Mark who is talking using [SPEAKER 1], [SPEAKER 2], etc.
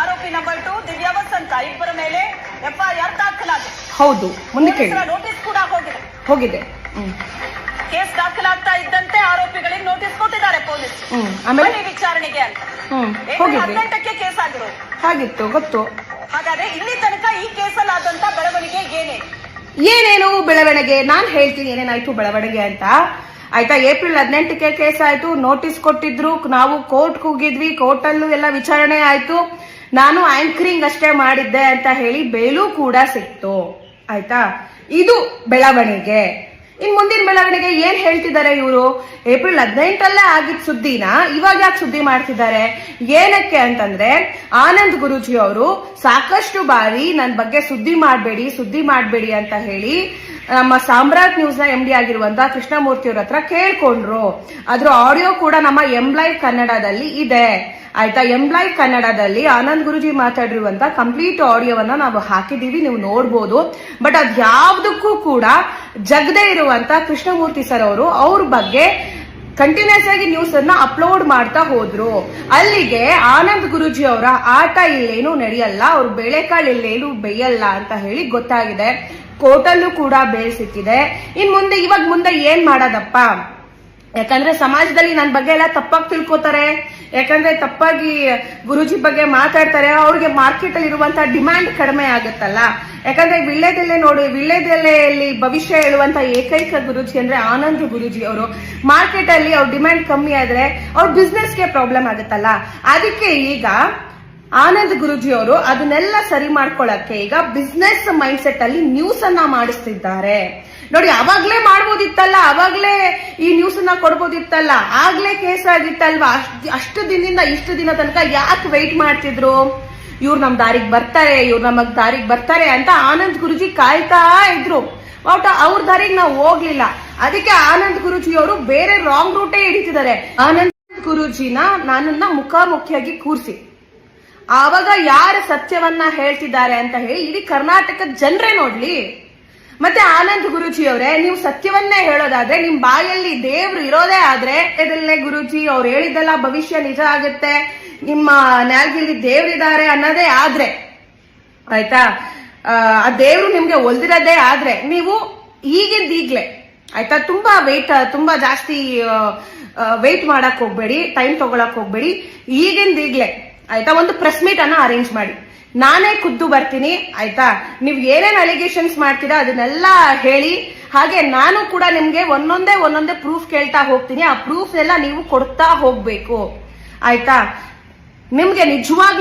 [SPEAKER 1] ಆರೋಪಿ number two Divya ವಸಂತ ಇಬ್ಬರ ಮೇಲೆ ಎಫ್ಐಆರ್ ದಾಖಲಾಗಿದೆ.
[SPEAKER 2] ಹೌದು ಮುಂದೆ ಕೇಳಿ.
[SPEAKER 1] ನೋಟಿಸ್ ಕೂಡ ಹೋಗಿದೆ.
[SPEAKER 2] ಹೋಗಿದೆ.
[SPEAKER 1] ಕೇಸ್ ದಾಖಲಾಗ್ತಾ ಇದ್ದಂತೆ ಆರೋಪಿಗಳಿಗೆ ನೋಟಿಸ್ ಕೊಟ್ಟಿದ್ದಾರೆ ಪೊಲೀಸ್.
[SPEAKER 2] ಆಮೇಲೆ?
[SPEAKER 1] ವಿಚಾರಣೆಗೆ ಅಂತ. ಹದಿನೆಂಟಕ್ಕೆ ಕೇಸ್ ಆಗಿರೋದು.
[SPEAKER 2] ಹಾಗಿತ್ತು ಗೊತ್ತು.
[SPEAKER 1] ಹಾಗಾದ್ರೆ ಇಲ್ಲಿ ತನಕ ಈ ಕೇಸಲ್ಲಿ ಆದಂತ ಬೆಳವಣಿಗೆ ಏನೇ
[SPEAKER 2] ಏನೇನು ಬೆಳವಣಿಗೆ? ನಾನ್ ಹೇಳ್ತೀನಿ ಏನೇನಾಯ್ತು ಬೆಳವಣಿಗೆ ಅಂತ. ಆಯ್ತಾ, ಏಪ್ರಿಲ್ ಹದಿನೆಂಟಕ್ಕೆ ಕೇಸ್ ಆಯ್ತು. ನೋಟಿಸ್ ಕೊಟ್ಟಿದ್ರು. ನಾವು ಕೋರ್ಟ್ ಹೋಗಿದ್ವಿ ಕೋರ್ಟ್ ಅಲ್ಲೂ ಎಲ್ಲ ವಿಚಾರಣೆ ಆಯ್ತು. ನಾನು ಆಂಕರಿಂಗ್ ಅಷ್ಟೇ ಮಾಡಿದ್ದೆ ಅಂತ ಹೇಳಿ ಬೇಲು ಕೂಡ ಸಿಕ್ತು. ಆಯ್ತಾ? ಇದು ಬೆಳವಣಿಗೆ. ಇನ್ ಮುಂದಿನ ಬೆಳವಣಿಗೆ ಏನ್ ಹೇಳ್ತಿದ್ದಾರೆ ಇವರು? ಏಪ್ರಿಲ್ ಹದಿನೆಂಟಲ್ಲೇ ಆಗಿದ್ ಸುದ್ದಿನ ಇವಾಗ ಯಾಕೆ ಸುದ್ದಿ ಮಾಡ್ತಿದ್ದಾರೆ? ಏನಕ್ಕೆ ಅಂತಂದ್ರೆ, ಆನಂದ್ ಗುರುಜಿ ಅವರು ಸಾಕಷ್ಟು ಬಾರಿ ನನ್ನ ಬಗ್ಗೆ ಸುದ್ದಿ ಮಾಡಬೇಡಿ ಸುದ್ದಿ ಮಾಡಬೇಡಿ ಅಂತ ಹೇಳಿ ನಮ್ಮ ಸಾಮ್ರಾಟ್ ನ್ಯೂಸ್ನ ಎಂ ಡಿ ಆಗಿರುವಂತಹ ಕೃಷ್ಣಮೂರ್ತಿ ಅವ್ರ ಹತ್ರ ಕೇಳ್ಕೊಂಡ್ರು. ಅದ್ರ ಆಡಿಯೋ ಕೂಡ ನಮ್ಮ ಎಂಬ್ಲೈವ್ ಕನ್ನಡದಲ್ಲಿ ಇದೆ. ಆಯ್ತಾ? ಎಂಬ್ಲೈವ್ ಕನ್ನಡದಲ್ಲಿ ಆನಂದ್ ಗುರುಜಿ ಮಾತಾಡಿರುವಂತ ಕಂಪ್ಲೀಟ್ ಆಡಿಯೋವನ್ನ ನಾವು ಹಾಕಿದೀವಿ ನೀವು ನೋಡ್ಬೋದು. ಬಟ್ ಅದ್ ಯಾವ್ದಕ್ಕೂ ಕೂಡ ಜಗದೇ ಇರುವಂತ ಕೃಷ್ಣಮೂರ್ತಿ ಸರ್ ಅವರು ಅವ್ರ ಬಗ್ಗೆ ಕಂಟಿನ್ಯೂಸ್ ಆಗಿ ನ್ಯೂಸ್ ಅನ್ನ ಅಪ್ಲೋಡ್ ಮಾಡ್ತಾ ಹೋದ್ರು. ಅಲ್ಲಿಗೆ ಆನಂದ್ ಗುರುಜಿ ಅವರ ಆಟ ಇಲ್ಲೇನು ನಡೆಯಲ್ಲ, ಅವ್ರ ಬೇಳೆಕಾಳು ಇಲ್ಲೇನು ಬೇಯಲ್ಲ ಅಂತ ಹೇಳಿ ಗೊತ್ತಾಗಿದೆ. ಕೋರ್ಟಲ್ಲೂ ಕೂಡ ಬೇಲ್ ಸಿಕ್ಕಿದೆ. ಇನ್ ಮುಂದೆ, ಇವಾಗ ಮುಂದೆ ಏನ್ ಮಾಡೋದಪ್ಪ? ಯಾಕಂದ್ರೆ ಸಮಾಜದಲ್ಲಿ ನನ್ನ ಬಗ್ಗೆ ಎಲ್ಲ ತಪ್ಪಾಗಿ ತಿಳ್ಕೊತಾರೆ. ಯಾಕಂದ್ರೆ ತಪ್ಪಾಗಿ ಗುರುಜಿ ಬಗ್ಗೆ ಮಾತಾಡ್ತಾರೆ. ಅವ್ರಿಗೆ ಮಾರ್ಕೆಟ್ ಅಲ್ಲಿ ಇರುವಂತ ಡಿಮ್ಯಾಂಡ್ ಕಡಿಮೆ ಆಗುತ್ತಲ್ಲ. ಯಾಕಂದ್ರೆ ವಿಳ್ಳೆದೆಲೆ ನೋಡಿ ವಿಳ್ಳೆದೆಲೆಯಲ್ಲಿ ಭವಿಷ್ಯ ಹೇಳುವಂತ ಏಕೈಕ ಗುರುಜಿ ಅಂದ್ರೆ ಆನಂದ್ ಗುರುಜಿ ಅವರು. ಮಾರ್ಕೆಟ್ ಅಲ್ಲಿ ಅವ್ರ ಡಿಮ್ಯಾಂಡ್ ಕಮ್ಮಿ ಆದ್ರೆ ಅವ್ರ ಬಿಸ್ನೆಸ್ಗೆ ಪ್ರಾಬ್ಲಮ್ ಆಗುತ್ತಲ್ಲ. ಅದಕ್ಕೆ ಈಗ ಆನಂದ್ ಗುರುಜಿ ಅವರು ಅದನ್ನೆಲ್ಲ ಸರಿ ಮಾಡ್ಕೊಳಕ್ಕೆ ಈಗ ಬಿಸ್ನೆಸ್ ಮೈಂಡ್ ಸೆಟ್ ಅಲ್ಲಿ ನ್ಯೂಸ್ ಅನ್ನ ಮಾಡಿಸ್ತಿದ್ದಾರೆ. ನೋಡಿ, ಅವಾಗ್ಲೇ ಮಾಡ್ಬೋದಿತ್ತಲ್ಲ, ಅವಾಗ್ಲೇ ಈ ನ್ಯೂಸ್ ಅನ್ನ ಕೊಡ್ಬೋದಿತ್ತಲ್ಲ, ಆಗ್ಲೇ ಕೇಸ್ ಆಗಿತ್ತಲ್ವಾ? ಅಷ್ಟ್- ದಿನದಿಂದ ಇಷ್ಟು ದಿನ ತನಕ ಯಾಕೆ ವೆಯ್ಟ್ ಮಾಡ್ತಿದ್ರು? ಇವ್ರು ನಮ್ ದಾರಿಗೆ ಬರ್ತಾರೆ, ಇವ್ರು ನಮಗ್ ದಾರಿಗೆ ಬರ್ತಾರೆ ಅಂತ ಆನಂದ್ ಗುರುಜಿ ಕಾಯ್ತಾ ಇದ್ರು. ಬಟ್ ಅವ್ರ ದಾರಿಗೆ ನಾವು ಹೋಗ್ಲಿಲ್ಲ. ಅದಕ್ಕೆ ಆನಂದ್ ಗುರುಜಿ ಅವರು ಬೇರೆ ರಾಂಗ್ ರೂಟೇ ಹಿಡಿತಿದ್ದಾರೆ. ಆನಂದ್ ಗುರುಜಿನ ನಾನನ್ನ ಮುಖಾಮುಖಿಯಾಗಿ ಕೂರ್ಸಿ. ಆವಾಗ ಯಾರು ಸತ್ಯವನ್ನ ಹೇಳ್ತಿದ್ದಾರೆ ಅಂತ ಹೇಳಿ ಇಡೀ ಕರ್ನಾಟಕದ ಜನರೇ ನೋಡ್ಲಿ. ಮತ್ತೆ ಆನಂದ್ ಗುರುಜಿ ಅವರೇ ನೀವು ಸತ್ಯವನ್ನೇ ಹೇಳೋದಾದ್ರೆ ನಿಮ್ ಬಾಯಲ್ಲಿ ದೇವ್ರು ಇರೋದೇ ಆದ್ರೆ ಇದಲ್ಲೇ ಗುರುಜಿ ಅವ್ರು ಹೇಳಿದ್ದೆಲ್ಲ ಭವಿಷ್ಯ ನಿಜ ಆಗುತ್ತೆ ನಿಮ್ಮ ನ್ಯಾಲ್ಗಿಲ್ಲಿ ದೇವ್ರಿದ್ದಾರೆ ಅನ್ನೋದೇ ಆದ್ರೆ. ಆಯ್ತಾ? ಆ, ದೇವ್ರು ನಿಮ್ಗೆ ಒಲ್ದಿರೋದೇ ಆದ್ರೆ ನೀವು ಈಗಿಂದ ಈಗ್ಲೇ ಆಯ್ತಾ? ತುಂಬಾ ವೆಯ್ಟ್ ತುಂಬಾ ಜಾಸ್ತಿ ವೆಯ್ಟ್ ಮಾಡಕ್ ಹೋಗ್ಬೇಡಿ ಟೈಮ್ ತಗೊಳಕ್ ಹೋಗ್ಬೇಡಿ. ಈಗಿಂದ ಈಗ್ಲೇ. ಆಯ್ತಾ? ಒಂದು ಪ್ರೆಸ್ ಮೀಟ್ ಅನ್ನ ಅರೇಂಜ್ ಮಾಡಿ. ನಾನೇ ಖುದ್ದು ಬರ್ತೀನಿ, ಆಯ್ತಾ? ನೀವು ಏನೇನ್ ಅಲಿಗೇಷನ್ಸ್ ಮಾಡ್ತೀರಾ ಅದನ್ನೆಲ್ಲ ಹೇಳಿ, ಹಾಗೆ ನಾನು ಕೂಡ ನಿಮ್ಗೆ ಒಂದೊಂದೇ ಒಂದೊಂದೇ ಪ್ರೂಫ್ ಕೇಳ್ತಾ ಹೋಗ್ತೀನಿ. ಆ ಪ್ರೂಫ್ ಎಲ್ಲ ನೀವು ಕೊಡ್ತಾ ಹೋಗ್ಬೇಕು. ಆಯ್ತಾ? ನಿಮ್ಗೆ ನಿಜವಾಗ್ಲೂ